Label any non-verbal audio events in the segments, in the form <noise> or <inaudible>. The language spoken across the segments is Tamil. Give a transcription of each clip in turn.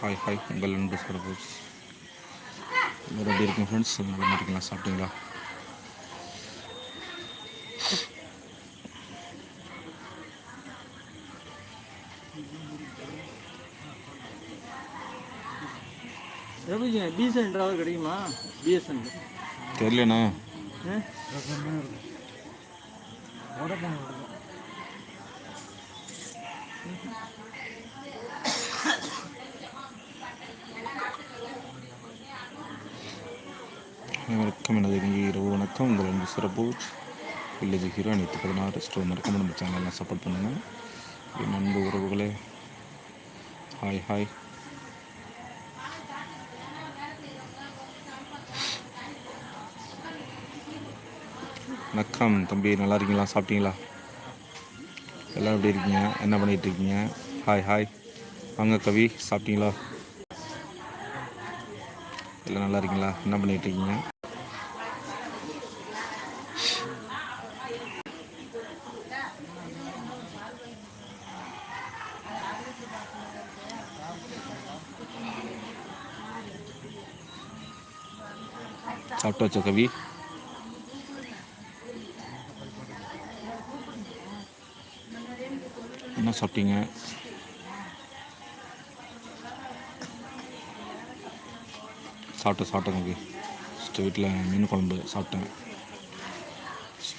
ஹாய் ஹாய் உங்கள் அன்பு சர்வஸ். எல்லாரும் எப்படி இருக்கீங்க ஃப்ரெண்ட்ஸ் நல்லா இருக்கீங்களா சாப்பிட்டீங்களா? ரவிஜி பிஎஸ்என்றாவது கிடைக்குமா? பிஎஸ்என் தெரியலண்ணா. வணக்கம் எனது இங்கே இரவு வணக்கம். உங்கள் அன்பு சிறப்பு. வில்லேஜ் ஹீரோ அனைத்து பதினாறு ஸ்டோர் மறக்காம நம்ம சேனல்லாம் சப்போர்ட் பண்ணுங்கள் என் அன்பு உறவுகளே ஹாய் ஹாய் வணக்கம். தம்பி நல்லா இருக்கீங்களா? சாப்பிட்டீங்களா? எல்லாம் எப்படி இருக்கீங்க? என்ன பண்ணிகிட்டு இருக்கீங்க? ஹாய் ஹாய் வாங்க கவி சாப்பிட்டீங்களா? எல்லாம் நல்லா இருக்கீங்களா? என்ன பண்ணிகிட்டு இருக்கீங்க? சாப்பிட்டாச்சா கவி என்ன சாப்பிட்டீங்க சாப்பிட்டேன் சாப்பிட்டேன் கவி ஃபஸ்ட்டு வீட்டில் மீன் குழம்பு சாப்பிட்டேன்.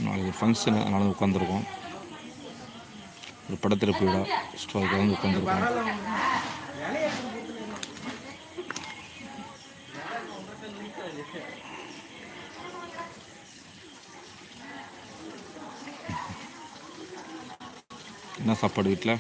நாளைக்கு ஒரு ஃபங்க்ஷன் அதனால உட்காந்துருக்கோம் ஒரு படத்திருப்பு விழா. ஸோ அதுக்காக வந்து உட்காந்துருக்கோம் என்ன சாப்பாடு வீட்டில்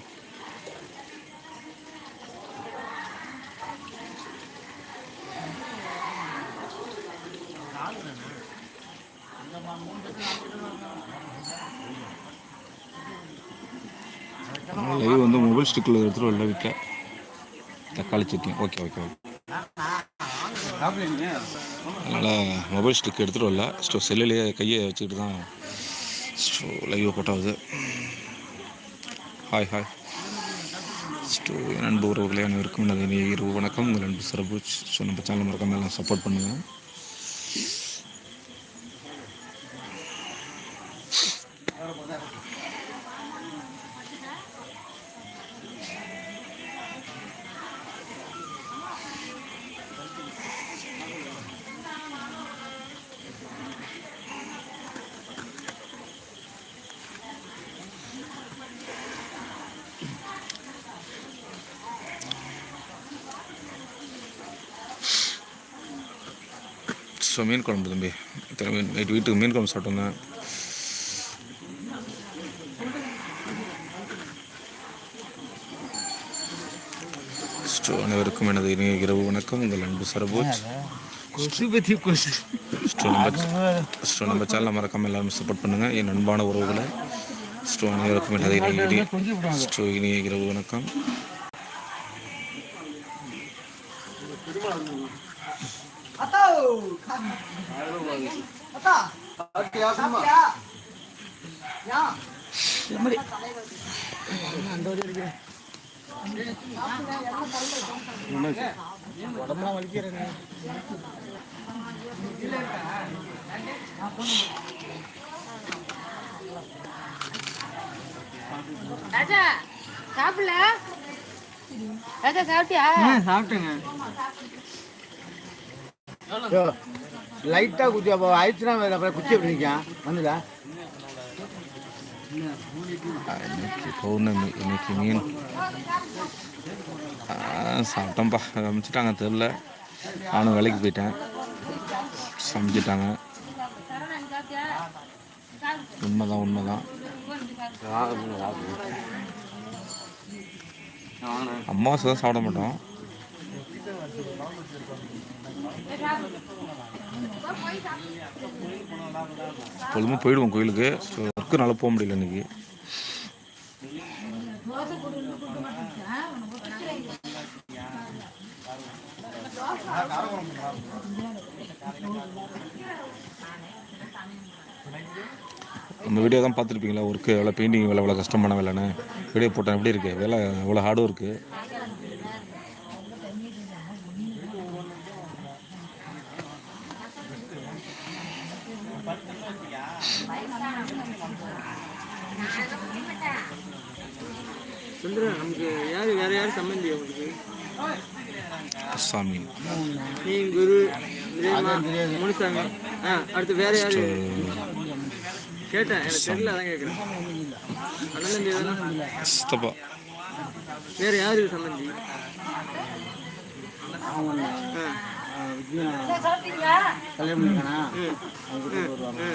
லைவ் வந்து மொபைல் ஸ்டிக்கில் எடுத்துகிட்டு வரல வீட்டில் தக்காளி சட்னி. ஓகே ஓகே ஓகே அதனால் மொபைல் ஸ்டிக் எடுத்துகிட்டு வரல. ஸ்டோ செல்லுலேயே கையை வச்சுக்கிட்டு தான் ஸ்டோ லைவ் போட்டாவது. ஹாய் ஹாய் ஸ்டோ உறவுகளே அனைவருக்கும் எனது இரவு வணக்கம். உங்கள் அன்பு சிறப்பு ஸோ நம்ம சேனல் மறக்காமல் எல்லாம் சப்போர்ட் பண்ணுங்கள் ஸோ மீன் குழம்பு தம்பி. மீன் நைட்டு வீட்டுக்கு மீன் குழம்பு சாப்பிட்டு வந்தேன். ஸ்டோ அனைவருக்கும் எனது இனிய இரவு வணக்கம். உங்கள் அன்பு சரபோஜ் ஸ்டோ நம்ம சேனலை மறக்காமல் எல்லாரும் சப்போர்ட் பண்ணுங்கள் என் அன்பான உறவுகளை. ஸ்டோ அனைவருக்கும் எனது இனிய ஸ்டோ இனிய இரவு வணக்கம். உடம்புலாம் வலிக்கிறேங்க ராஜா சாப்பிடல? ராஜா சாப்பிட்டியா? சாப்பிட்டேங்க. லைட்டாக குச்சி அப்போ ஆயிடுச்சுன்னா வேறு அப்புறம் குச்சி எப்படி நிற்கான் வந்துடா. இன்னைக்கு பௌர்ணமி இன்னைக்கு மீன். சாப்பிட்டோம்ப்பா. சமைச்சிட்டாங்க தெரில. நானும் வேலைக்கு போயிட்டேன். சமைச்சிட்டாங்க. உண்மைதான் உண்மைதான். அம்மாவாசை தான் சாப்பிட மாட்டோம். பொழுதுமே போயிடுவோம் கோயிலுக்கு. ஸோ ஒர்க்கு நல்லா போக முடியல இன்னைக்கு. நம்ம வீடியோ தான் பார்த்துருப்பீங்களா? ஒர்க்கு எவ்வளோ பெயிண்டிங் வேலை எவ்வளோ கஷ்டமான வேலைன்னு. வீடியோ போட்டேன் எப்படி இருக்குது வேலை எவ்வளோ ஹார்டும் இருக்குது சுந்தரம் நமக்கு யார் வேற யார் சம்பந்தி உங்களுக்கு சாமி. நீ குரு முனுசாமி. ஆ அடுத்து வேற யாரு? கேட்டேன் எனக்கு தெரியல அதான் கேட்குறேன் அண்ணன் தானே சித்தப்பா. வேற யாரு சம்பந்தி ஆ. கல்யாணம் தெரியலையா தெரியா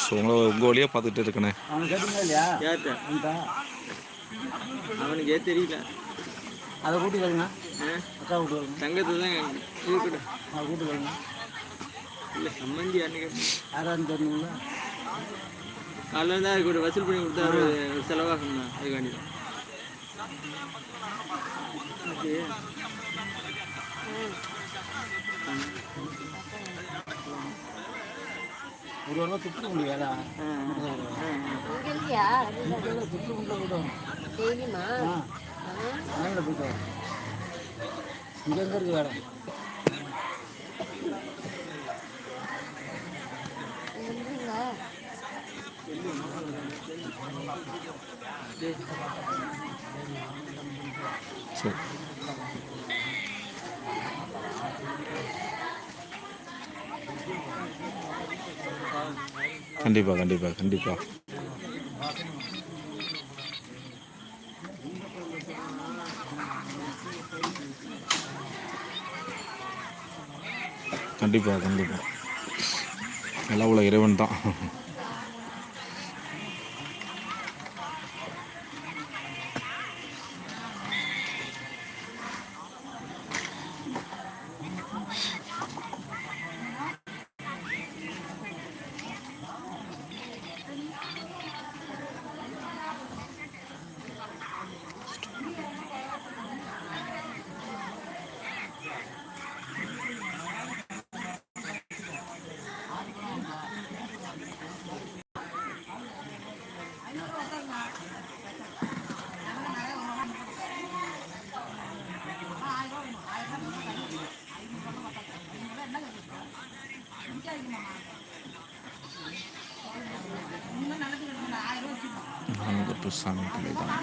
ஸோ உங்களை உங்கள் வழியாக பார்த்துட்டு இருக்கனே. அவனுக்கு ஏன் தெரியல. அதை கூட்டி கேளுங்க அக்கா கூட்டு கேளுங்க தங்கத்தை தான் இருக்கட்டும் அதை கூட்டு கேளுங்க இல்லை சம்மந்தி யாருன்னு கேட்டேன். யாரான்னு தெரியணுங்களா காலைல இருந்தால் அதுக்கு ஒரு வசூல் பண்ணி கொடுத்தா ஒரு செலவாகணும் தான் அதுக்காண்டி தான் ஓகே. ஒரு ரூபா துப்பு முடியும் வேலை இல்லையா டெய்லியுமா நேரில் போயிட்டு இங்கே இருக்கு வேலை கண்டிப்பாக கண்டிப்பாக கண்டிப்பாக கண்டிப்பாக கண்டிப்பாக எல்லாம் உள்ள இறைவன் தான். சாமி பிள்ளை தான்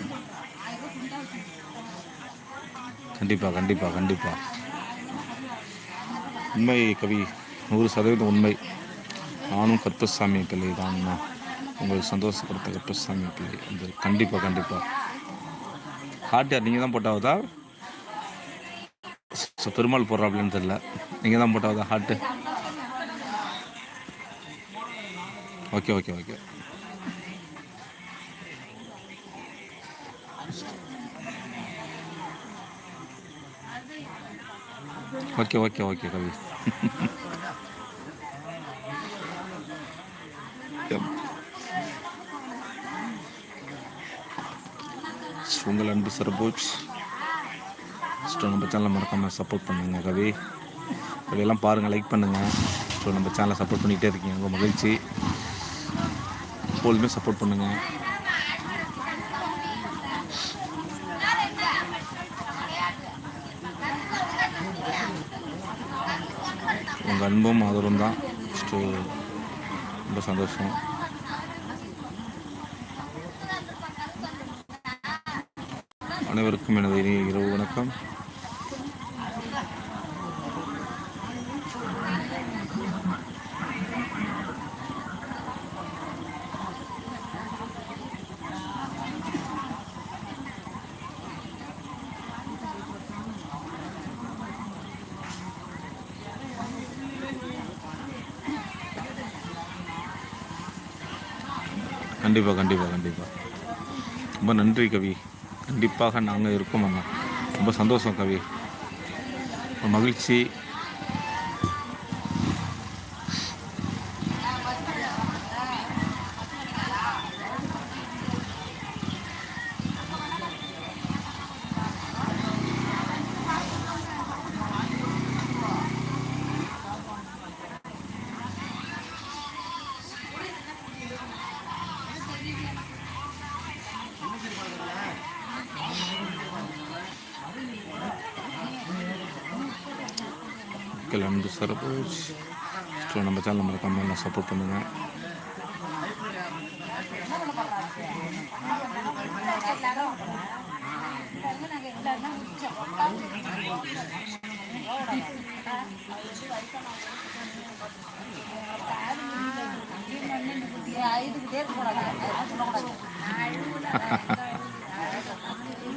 கண்டிப்பாக கண்டிப்பாக கண்டிப்பாக உண்மை கவி. நூறு சதவீதம் உண்மை. நானும் கற்பசாமி பிள்ளை தான் உங்கள் சந்தோஷப்படுத்த கற்பசாமி பிள்ளை அந்த கண்டிப்பாக கண்டிப்பாக ஹார்ட் யார் நீங்கள் தான் போட்டாவதா? ஸோ பெருமாள் அப்படின்னு தெரில நீங்கள் தான் போட்டாவதா heart okay okay okay. Okay okay okay Kavi. <laughs> உங்கள் அன்பு சரபோஜ். ஸோ நம்ம சேனலை மறக்காமல் சப்போர்ட் பண்ணுங்க கவி. கவியெல்லாம் பாருங்கள் லைக் பண்ணுங்கள் ஸோ நம்ம சேனலை சப்போர்ட் பண்ணிகிட்டே இருக்கீங்க. உங்கள் மகிழ்ச்சி. எப்பொழுதுமே சப்போர்ட் பண்ணுங்கள் உங்கள் அன்பும் ஆதரவும் தான். ஃபஸ்ட்டு ரொம்ப சந்தோஷம். அனைவருக்கும் எனது இனி இரவு வணக்கம். கண்டிப்பாக கண்டிப்பாக கண்டிப்பாக ரொம்ப நன்றி கவி. கண்டிப்பாக நாங்கள் இருக்கோம் அண்ணா ரொம்ப சந்தோஷம் கவி. மகிழ்ச்சி. மக்கள் அன்பு சரபோஜ் ஸோ நம்ம சேனல் மறக்காம சப்போர்ட் பண்ணுங்கள்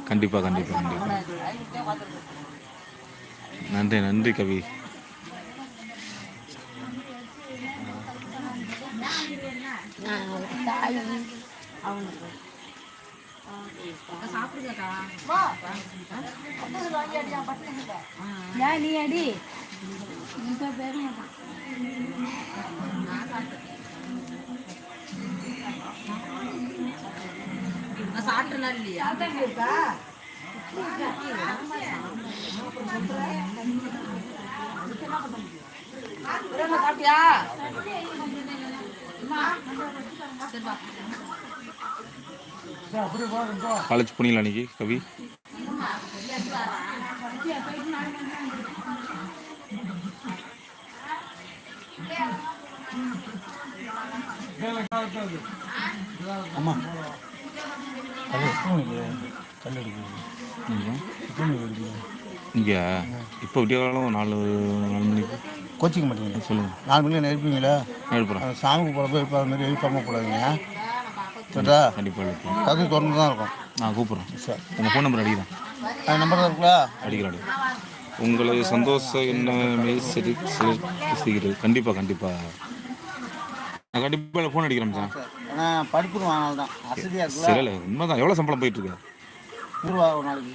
கண்டிப்பாக கண்டிப்பாக கண்டிப்பாக நன்றி நன்றி கவி. ஏன் நீ அடி இந்த பேரும் சாப்பிட்டுனா இல்லையா? சாப்பிட்டியா காலேஜ் போனீங்களா அன்றைக்கி கவி? அம்மா. இங்கே இப்போ விடிய காலம் நாலு நாலு மணிக்கு. கோச்சிக்க மாட்டீங்க. சொல்லுங்கள் நாலு மணிக்கு எழுப்பீங்களா எழுப்புறேன். சாமிக்கு போகிறப்ப அது மாதிரி எழுப்பாம கூடாதுங்க சரிதா கண்டிப்பாக எழுப்புறேன் கதை திறந்து தான் இருக்கும். நான் கூப்பிட்றேன் சரி. உங்கள் ஃபோன் நம்பர் அடிக்கிறேன். அது நம்பர் தான் இருக்குங்களா அடிக்கிறேன். உங்களை சந்தோஷம் என்ன சரி செய்கிறது கண்டிப்பாக கண்டிப்பாக நான் கண்டிப்பாக ஃபோன் அடிக்கிறேன் சார். ஏன்னா படிப்புருவான் அதனால தான். வசதியாக இருக்குல்ல? சரி இல்லை உண்மைதான். எவ்வளோ சம்பளம் போயிட்டுருக்கு நூறுரூவா ஒரு நாளைக்கு.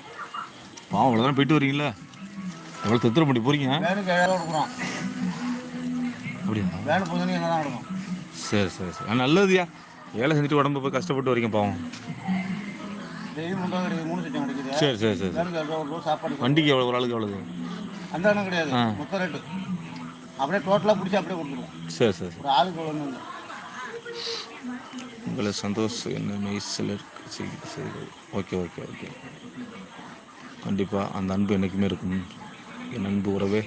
பாவம் அவ்வளோ தானே போயிட்டு வரீங்களா? எவ்வளோ தத்துரம் பண்ணி போகிறீங்க கொடுக்குறோம். அப்படியா? புதுனு என்ன தான் கொடுக்கும் சரி சரி சரி. நல்லதுயா வேலை செஞ்சுட்டு உடம்பு போய் கஷ்டப்பட்டு வரீங்க பாவம். சரி சரி சரி சரி. சாப்பாடு வண்டிக்கு எவ்வளோ ஒரு ஆளுக்கு எவ்வளவு? அந்த எண்ணம் கிடையாது. மொத்த ரேட்டு அப்படியே டோட்டலாக பிடிச்சி அப்படியே கொடுத்துருவோம். சரி சரி சரி. ஒரு ஆளுக்கு இல்லை. உங்களை சந்தோஷம் என்ன மெய்சில் செய்து ஓகே ஓகே ஓகே கண்டிப்பாக அந்த அன்பு என்றைக்குமே இருக்கும். என் அன்பு உறவே.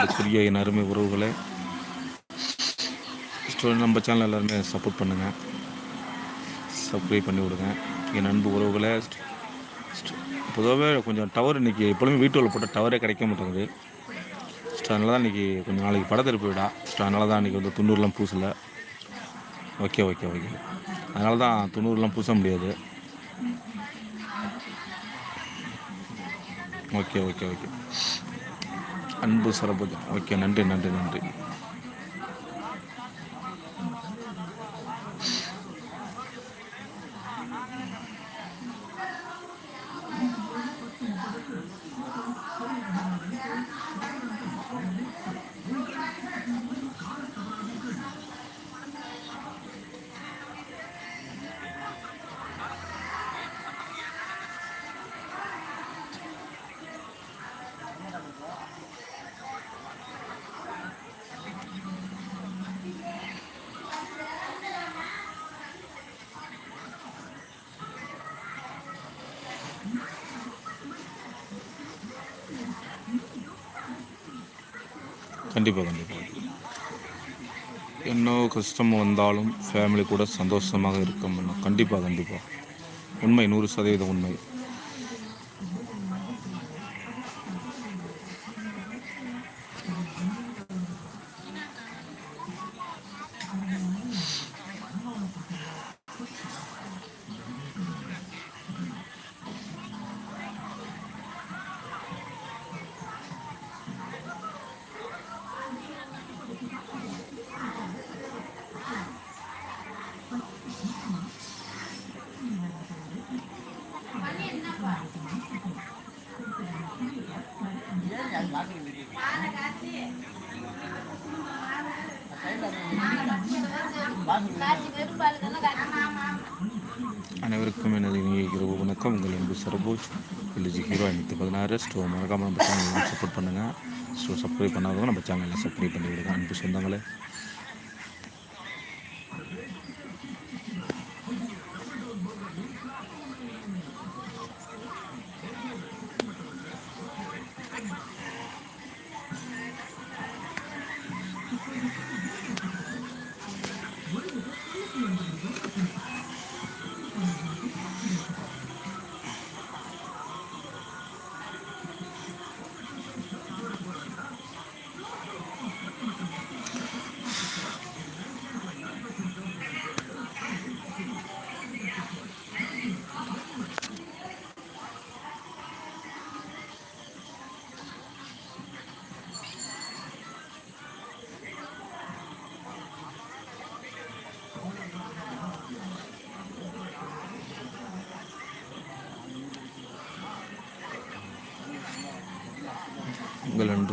அதுக்குரிய என் அருமை உறவுகளே. ஸ்டூடெண்ட் நம்ம சேனல் எல்லாருமே சப்போர்ட் பண்ணுங்கள் சப்ஸ்கிரைப் பண்ணி விடுங்க. என் அன்பு உறவுகளை பொதுவாகவே கொஞ்சம் டவர் இன்றைக்கி எப்பொழுதுமே வீட்டுக்குள்ள போட்ட டவரே கிடைக்க மாட்டேங்குது. ஸோ அதனால தான் இன்றைக்கி கொஞ்சம் நாளைக்கு படத்திருப்பு விடா ஸோ அதனால தான் இன்றைக்கி வந்து துண்ணூறுலாம் பூசலை. ஓகே ஓகே ஓகே அதனால தான் துண்ணூறுலாம் பூச முடியாது. ஓகே ஓகே ஓகே அன்பு சரபோஜன். ஓகே நன்றி நன்றி நன்றி. கண்டிப்பாக கண்டிப்பாக என்ன கஷ்டம் வந்தாலும் ஃபேமிலி கூட சந்தோஷமாக இருக்க முடியும். கண்டிப்பாக கண்டிப்பாக உண்மை நூறு சதவீதம் உண்மை. உங்கள் வில்லேஜ் ஹீரோ ஐநூற்றி பதினாறு ஸோ மறக்காமல் நம்ம சேனல் சப்போர்ட் பண்ணுங்கள் ஸோ சப்ஸ்கிரைப் பண்ணாதவங்க நம்ம சேனலில் சப்ஸ்கிரைப் பண்ணி விடுங்க அன்பு சொந்தங்களே.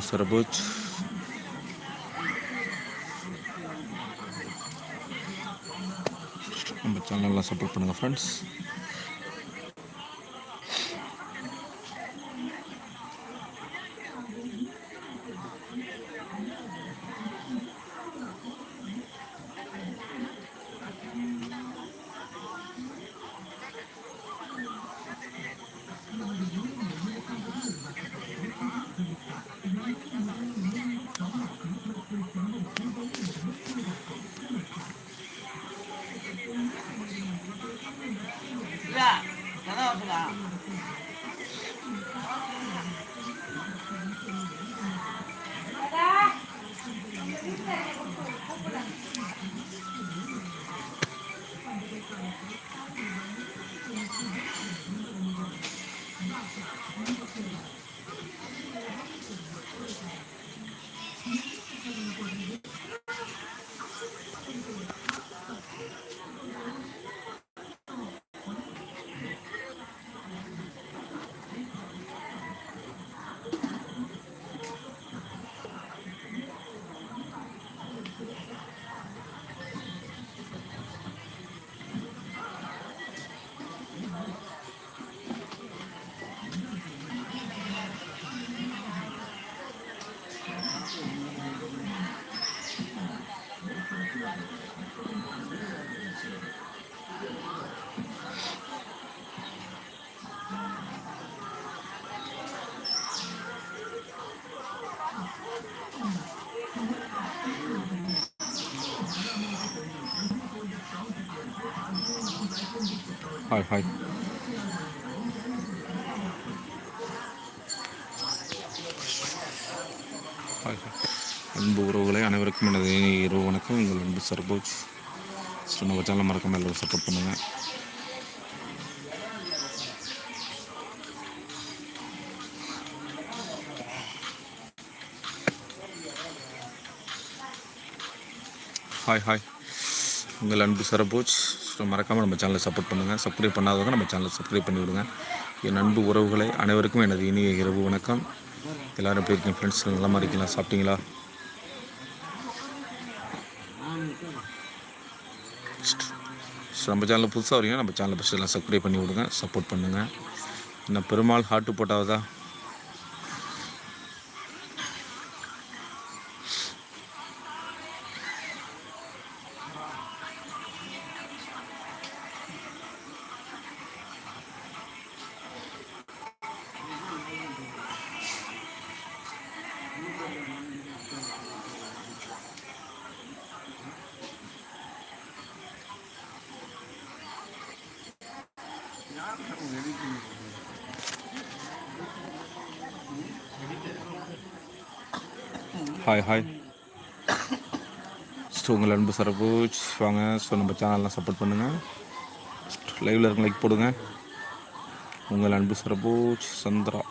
உங்கள் அன்பு நம்ம சேனல்லாம் சப்போர்ட் பண்ணுங்கள் friends hi hi hi hi அன்பு உறவுகளை அனைவருக்கும் எனது இரவு வணக்கம். உங்கள் அன்பு சர்போஜ் ஸோ நம்ம சேனலை மறக்காம எல்லோரும் சப்போர்ட் பண்ணுங்கள் ஹாய் ஹாய் உங்கள் அன்பு சரபோஜ் ஸோ மறக்காமல் நம்ம சேனலை சப்போர்ட் பண்ணுங்கள் சப்ஸ்கிரைப் பண்ணாதவங்க நம்ம சேனலை சப்ஸ்கிரைப் பண்ணி விடுங்க. என் அன்பு உறவுகளை அனைவருக்கும் எனது இனிய இரவு வணக்கம். எல்லோரும் எப்படி இருக்கீங்க ஃப்ரெண்ட்ஸ் நல்லா இருக்கீங்களா? சாப்பிட்டீங்களா? ஸோ நம்ம சேனலில் புதுசாக வரீங்க நம்ம சேனலை ஃபஸ்ட்டு எல்லாம் சப்ஸ்கிரைப் பண்ணி விடுங்க சப்போர்ட் பண்ணுங்கள் என்ன பெருமாள் ஹாட்டு போட்டாவதா? ஹாய் ஹாய் ஸோ உங்கள் அன்பு சரபோஜ் வாங்க. ஸோ நம்ம சேனல்லாம் சப்போர்ட் பண்ணுங்கள் லைவில் இருக்க லைக் போடுங்க. உங்கள் அன்பு சரபோஜ் சந்திரா.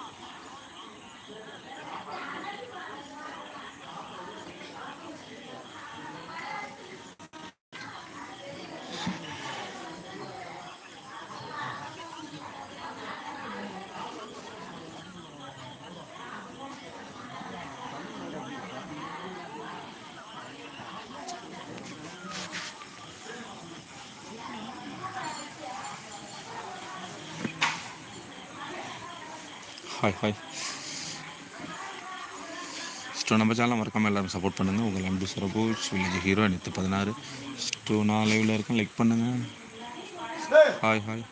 ஹாய் ஹாய் ஸ்டோ நம்ம சேனலில் மறக்காமல் எல்லாரும் சப்போர்ட் பண்ணுங்கள் உங்கள் அன்பு சரபோஜ் வில்லேஜ் ஹீரோ நேற்று பதினாறு. ஸ்டோ நான் லைவில் இருக்கேன். லைக் பண்ணுங்கள் ஹாய் ஹாய்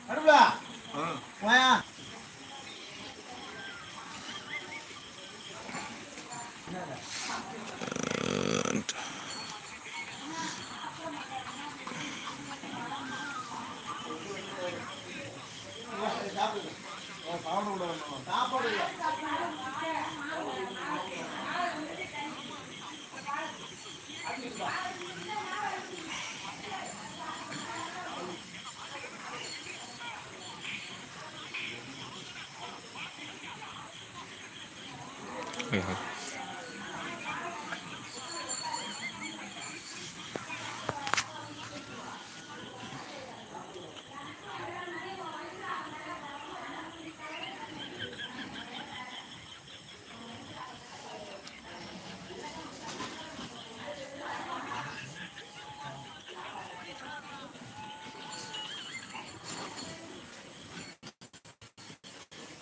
சாப்பாடு Yeah.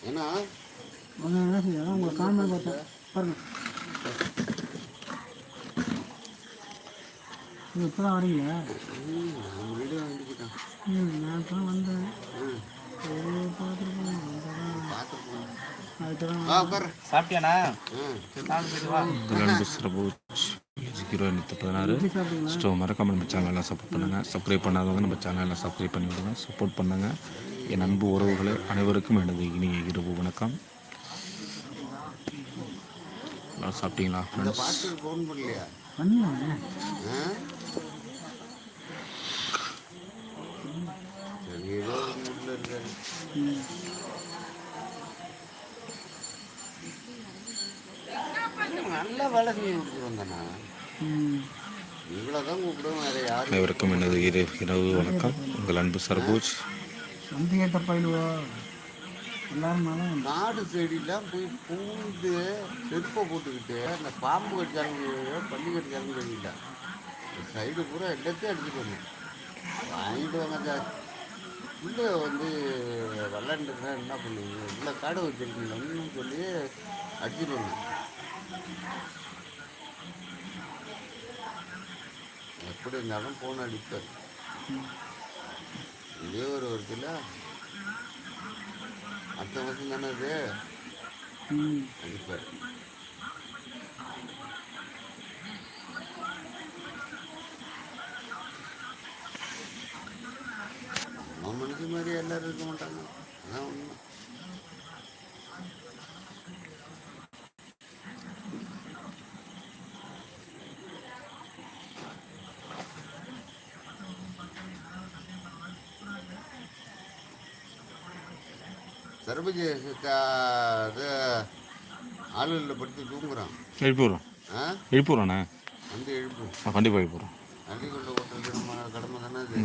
ஹாய் ஹாய் அதான் உங்களை காணாமல் பார்த்தேன் பாருங்க. நீங்கள் இப்போ தான் வரீங்களா ம் நான் இப்போ தான் வந்தேன். சரி பார்த்துருப்போம் அதுக்கெல்லாம் சாப்பிட்டியாண்ணா? அன்பு சிறப்பு ஜீரோ எண்ணூற்றி பதினாறு ஸோ மறக்காமல் நம்ம சேனலை சப்போர்ட் பண்ணுங்கள் சப்ஸ்கிரைப் பண்ணாதவங்க நம்ம சேனலை சப்ஸ்கிரைப் பண்ணி விடுங்க. சப்போர்ட் பண்ணுங்கள் என் அன்பு உறவுகளை அனைவருக்கும் எனது இனிய இரவு வணக்கம். சாப்பிட்டீங்களா நல்லா வேலை செஞ்சு கொடுத்துட்டு வந்தேண்ணா அனைவருக்கும் எனது இரு இரவு வணக்கம். உங்கள் அன்பு சர்பூஜ் வந்து கேட்ட பயிலுவா எல்லாரும் காடு செடியெலாம் போய் பூந்து செருப்பை போட்டுக்கிட்டு அந்த பாம்பு கடிச்சாலும் பள்ளி கடிச்சாலும் தெரியல சைடு பூரா எல்லாத்தையும் அடிச்சுட்டு வந்தேன் வாங்கிட்டு வாங்க சார். உள்ளே வந்து விளாண்டுருந்தா என்ன பண்ணுவீங்க? உள்ள காடை வச்சிருக்கீங்கன்னு சொல்லி அடிச்சுட்டு வந்தேன் எப்படி இருந்தாலும் ஃபோன் அடிப்பார் இதே ஒரு வருஷத்தில் அடுத்த வருஷம் தானே அது? ம். அடிப்பார் நம்ம மனுஷ மாதிரி எல்லாரும் இருக்க மாட்டாங்க. அதான் உண்மை. சர்வஜ அது ஆளுகளில் படுத்து தூங்குறான். எழுப்பி விட்றோம் ஆ? எழுப்பி விட்றோண்ணே வந்து எழுப்பு. நான் கண்டிப்பாக எழுப்பி விட்றோம் அள்ளி கொண்டு ஓட்டுறது நம்ம கடமை தானே